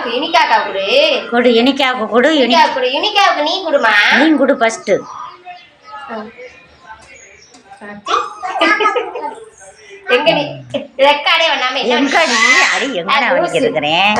அக்காவுக்கு யுனிக்காக்கா குடு. கொடு இனிக்காவுக்கு கொடு இனி யுனிக்கா குடு யுனிக்காவுக்கு நீ குடுமா? நீ கொடு ஃபஸ்ட்டு எங்க நீ ரெக்கார்டே பண்ணாம எங்கடி? அடி எங்க நான் வலிக்கிட்டு இருக்கிறேன்?